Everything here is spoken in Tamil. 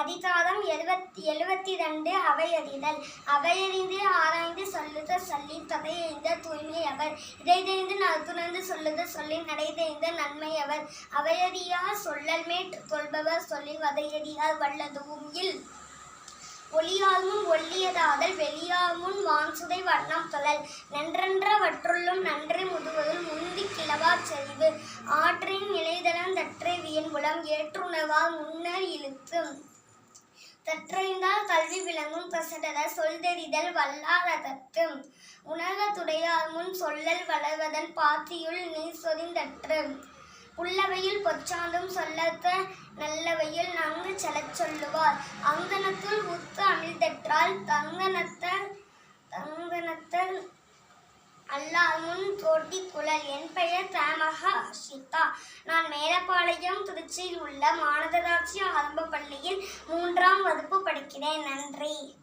அதிகாரம் எழுபத்தி எழுபத்தி ரெண்டு அவையறிதல். அவையறிந்து ஆராய்ந்து சொல்லுத சொல்லி தொகையறிந்த தூய்மை அவர். இடைதெறிந்து தெரிந்து சொல்லுத சொல்லி நடைதெறிந்த நன்மை அவர். அவையறியா சொல்லல் மேற் சொல்பவர் சொல்லி வதையறியார் வல்லதுவும் இல். ஒளியாமும் ஒல்லியதாதல் வெளியாமுன் வான்சுதை வண்ணம் தொழல். நன்றன்றவற்றுள்ளும் நன்றி முதுவதும் முந்தி கிளவா செறிவு. ஆற்றின் நிலைதளம் தற்றை வியன்புலம் ஏற்றுணவால் முன்னர் இழுத்தும். கற்றறிந்தால் கல்வி விளங்கும் கசடர சொல்தெறிதல் வல்லாரதற்கு உணர்கத்துடையார் முன் சொல்லல் வளர்வதன் பாத்தியுள் நீர் சொரிந்தற்று. உள்ளவையில் பொச்சாந்தும் சொல்லத்த நல்லவையில் நன்கு செலச் சொல்லுவார். அங்கனத்துள் உத்து அமிழ்தற்றால் தங்கனத்தர் தங்கனத்தர் அல்லால் முன் தோட்டி குழல். என் பெயர் தேமகா அஷிதா. நான் மேலப்பாளையம் திருச்சியில் உள்ள மானதராட்சி ஆரம்ப பள்ளியில் மூன்றாம் வகுப்பு படிக்கிறேன். நன்றி.